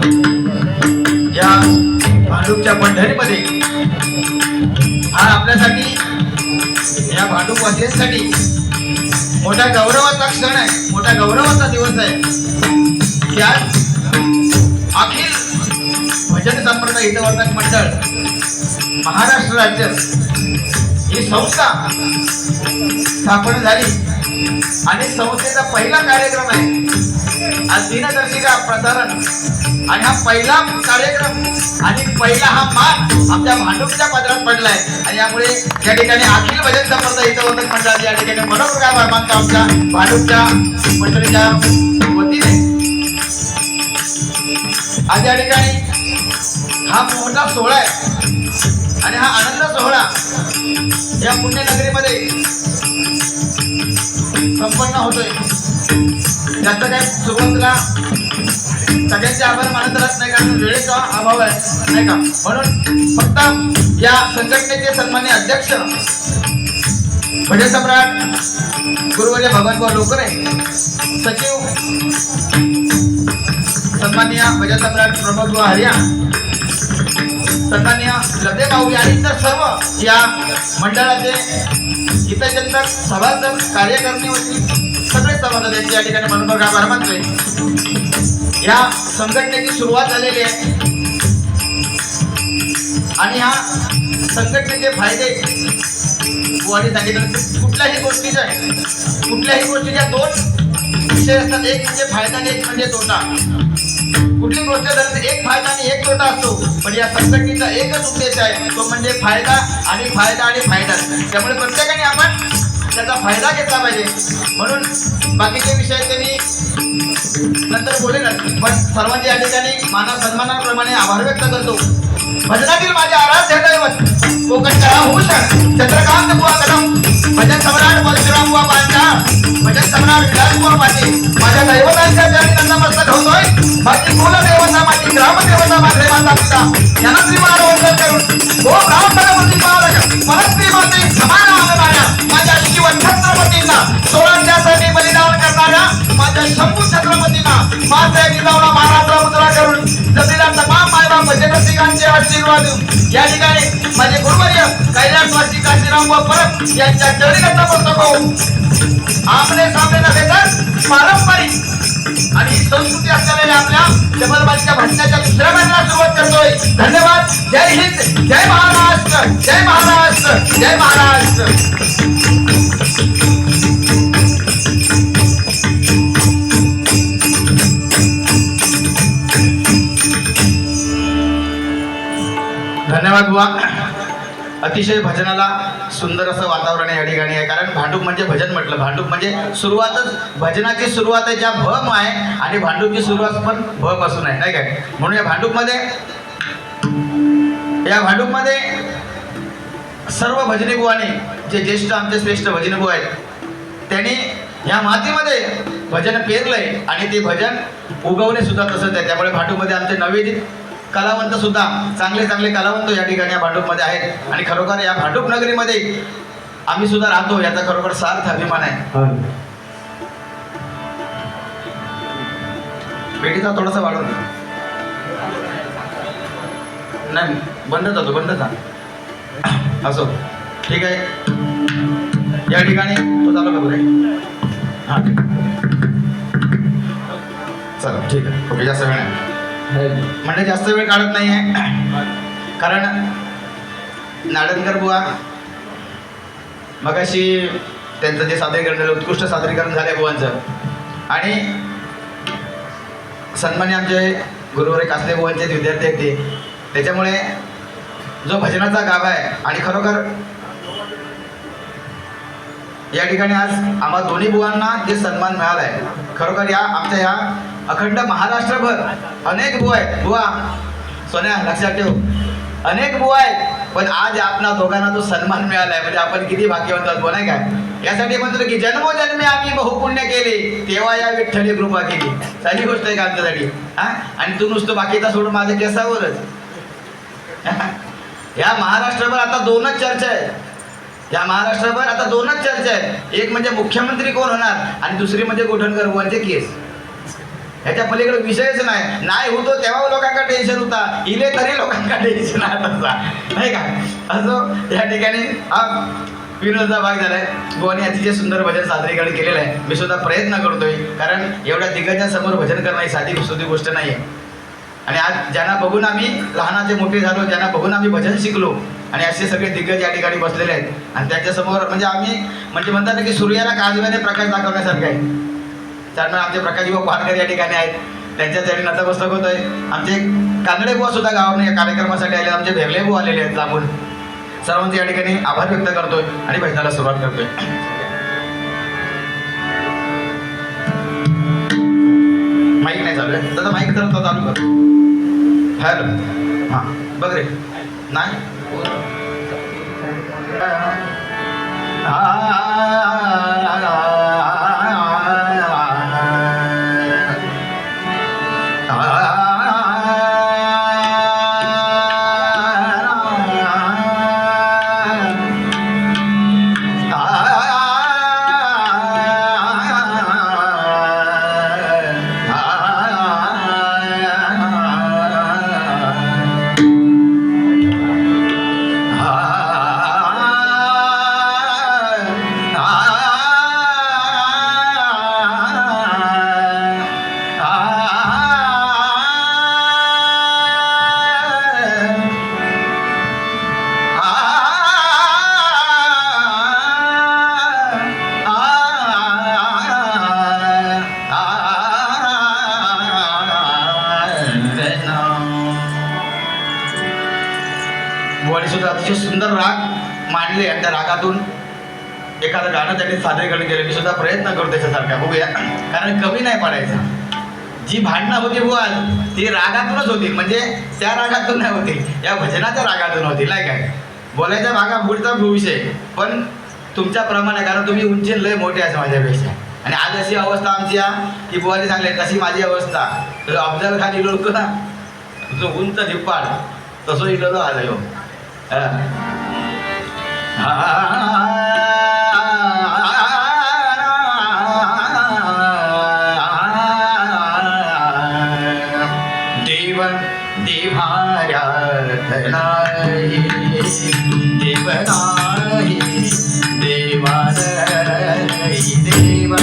या भांडूपच्या पंढरीमध्ये हा आपल्यासाठी या भांडूप वासियांसाठी मोठ्या गौरवाचा क्षण आहे मोठ्या गौरवाचा दिवस आहे. की आज अखिल भजन संप्रदाय हितवर्धक मंडळ महाराष्ट्र राज्य ही संस्था स्थापन झाली. आणि संस्थेचा पहिला कार्यक्रम आहे आज दिनदर्शिका प्रसारण. आणि हा पहिला कार्यक्रम आणि पहिला हा मान आमच्या भांडूपच्या पदरात पडलाय. आणि यामुळे या ठिकाणी अखिल भजन संपर्क हितवर्धक मंडळाचे या ठिकाणी मनोप्रकार आभार आमच्या भांडूपच्या मंडळीच्या वतीने. आज या ठिकाणी हा मोठा सोहळा आहे. आणि हा आनंद सोहळा या पुण्यनगरीमध्ये संपन्न होतोय. जास्त काय सुरुवातीला सगळ्यांचे आभार मानत राहत नाही कारण वेळेचा अभाव आहे नाही का? म्हणून फक्त या संघटनेचे सन्मान्य अध्यक्ष भजन सम्राट गुरुवर्य भगवान लोकरे सचिव सन्मान्य प्रजासम्राट प्रमोद हरिया सन्मान्य लते भाऊ आणि इतर सर्व या मंडळाचे हितचिंतक सभासद कार्यकर्ते होती. सगळे सभासद आहेत या ठिकाणी मनोभाग आभार मानतोय या संघटनेची सुरुवात झालेली आहे. आणि ह्या संघटनेचे फायदे बुवाने सांगितलं कुठल्याही गोष्टीच्या कुठल्याही गोष्टीच्या दोन विषय असतात एक म्हणजे फायदा आणि एक म्हणजे तोटा. कुठली गोष्ट झाली तर एक फायदा आणि एक तोटा असतो पण या संकटीचा एकच उद्देश आहे तो म्हणजे फायदा आणि फायदा आणि फायदा. त्यामुळे प्रत्येकाने आपण त्याचा फायदा घेतला पाहिजे. म्हणून बाकीचे विषय ते मी नंतर बोलेन पण सर्वांच्या या ठिकाणी मानव सन्मानाप्रमाणे आभार व्यक्त करतो. भजनातील माझे आराध्य दैवत कोकणच्या भूषण चंद्रकांत बुवा कदम. भजन सम्राट परशुराम बुवा पांचा भजन सम्राट विलास बुवा पाटील. माझ्या दैवतांच्या चरणी नतमस्तक होतोय. माझी कुलदेवता माझी ग्रामदेवता माझे माता पिता. यांना श्री महाराज आशीर्वाद या ठिकाणी माझे गुरुवर्य कैलासवासी काशीराम व परत यांच्या चरणी नतमस्तक होऊन आपले सामने नव्हे तर पारंपरिक आणि संस्कृती असलेल्या आपल्या जबलबाजीच्या भाषणाच्या दुसऱ्या महिन्याला सुरुवात करतोय. धन्यवाद. जय हिंद. जय महाराष्ट्र. जय महाराष्ट्र. जय महाराष्ट्र. अतिशय भजनाला सुंदर असं वातावरण या ठिकाणी आहे. कारण भांडूप म्हणजे भजन म्हटलं. भांडूप म्हणजे सुरुवातच भजनाची सुरुवात आहे ज्या भम आहे आणि भांडूपची सुरुवात पण भ पासून आहे नाही काय म्हणून या भांडूपमध्ये या भांडूपमध्ये सर्व भजनी आणि जे ज्येष्ठ आमचे श्रेष्ठ भजनी आहेत त्यांनी या मातीमध्ये भजन पेरलंय. आणि ते भजन उगवणे सुद्धा तसंच आहे. त्यामुळे भांडूपमध्ये आमचे नवेदित कलावंत सुद्धा चांगले चांगले कलावंत या ठिकाणी या भांडूपमध्ये आहेत. आणि खरोखर या भांडूप नगरीमध्ये आम्ही सुद्धा राहतो याचा खरोखर सार्थ अभिमान आहे. पेटीचा थोडासा वाढवून. नाही बंद जातो बंद जा. असो. ठीक आहे. या ठिकाणी तो चालू का बरं हां. चला ठीक आहे. ओके जास्त वेळ नाही. म्हणजे जास्त वेळ काढत नाही आहे कारण नाडनकर बुवा मगाशी त्यांचं जे सादरीकरण झालं उत्कृष्ट सादरीकरण झालं बुवांचं. आणि सन्मान्य आमचे गुरुवारी कासले बुवांचे विद्यार्थी आहेत ते त्याच्यामुळे जो भजनाचा गाभा आहे आणि खरोखर या ठिकाणी आज आम्हा दोन्ही बुवांना जे सन्मान मिळाला आहे खरोखर या आमच्या ह्या अखंड महाराष्ट्रभर अनेक बुवा आहेत बुवा सोन्या लक्षात ठेव. अनेक बुवा आहेत पण आज आपणा दोघांना जो सन्मान मिळालाय. म्हणजे आपण किती भाग्यवंत आहोत नाही काय? यासाठी म्हणतो की जन्मोजन्मी आम्ही बहुपुण्य केले तेव्हा या विठ्ठली कृपा केली. सारी गोष्ट आहे का आमच्यासाठी? हा? आणि तू नुसतं बाकीचा सोडून माझ्या केसावरच. या महाराष्ट्रभर आता दोनच चर्चा आहेत. या महाराष्ट्रभर आता दोनच चर्चा आहेत. एक म्हणजे मुख्यमंत्री कोण होणार? आणि दुसरी म्हणजे गोठणकर बुवांचे केस. ह्याच्या पलीकडे विषयच नाही. नाही होतो तेव्हा लोकांना टेन्शन होता. इले तरी लोकांना टेन्शन आहे तसा. नाही का? असं या ठिकाणी हा विनोदचा भाग झालाय. गोवानी अतिशय सुंदर भजन सादरीकरण केलेलं आहे. मी सुद्धा प्रयत्न करतोय. कारण एवढ्या दिग्गजांसमोर भजन करणं ही साधी सुधी गोष्ट नाही आहे आणि आज ज्यांना बघून आम्ही लहानाचे मोठे झालो ज्यांना बघून आम्ही भजन शिकलो आणि असे सगळे दिग्गज या ठिकाणी बसलेले आहेत. आणि त्याच्यासमोर म्हणजे आम्ही म्हणजे म्हणतात ना की सूर्याला काजव्याने प्रकाश दाखवण्यासारखं आहे. त्यामुळे आमचे प्रकाश युवक या ठिकाणी आहेत. त्यांच्यासाठी नतमस्तक होत आहे आमचे कानडे बुवा सुद्धा गावाने या कार्यक्रमासाठी आले आमचे भेवले बुवा आलेले आहेत लांबून. सर्वांचे या ठिकाणी आभार व्यक्त करतोय आणि भजनाला सुरुवात करतोय. माईक नाही चालू आहे. दादा माईक तर चालू कर. हॅलो. हां बघ रे. नाही? मांडले आणि त्या रागातून. एखादं गाणं त्यांनी सादरीकरण केलं मी सुद्धा प्रयत्न करतो त्याच्यासारखा बघूया. कारण कमी नाही पाडायचं. जी भांडणं होती बुवा ती रागातूनच होती. म्हणजे त्या रागातून नाही होती. या भजनाच्या रागातून होती नाही काय? बोलायच्या भागा पुढचा विषय. पण तुमच्याप्रमाणे कारण तुम्ही उंची लय मोठे असं माझ्यापेक्षा. आणि आज अशी अवस्था आमची आहे की बुवाने सांगले तशी माझी अवस्था. अफजल खान इलो होतो ना. जो उंच धिप्पाड. तसं इलो आलो ह्यो. देव देवाऱ्या नाही देव नाही देवालय देव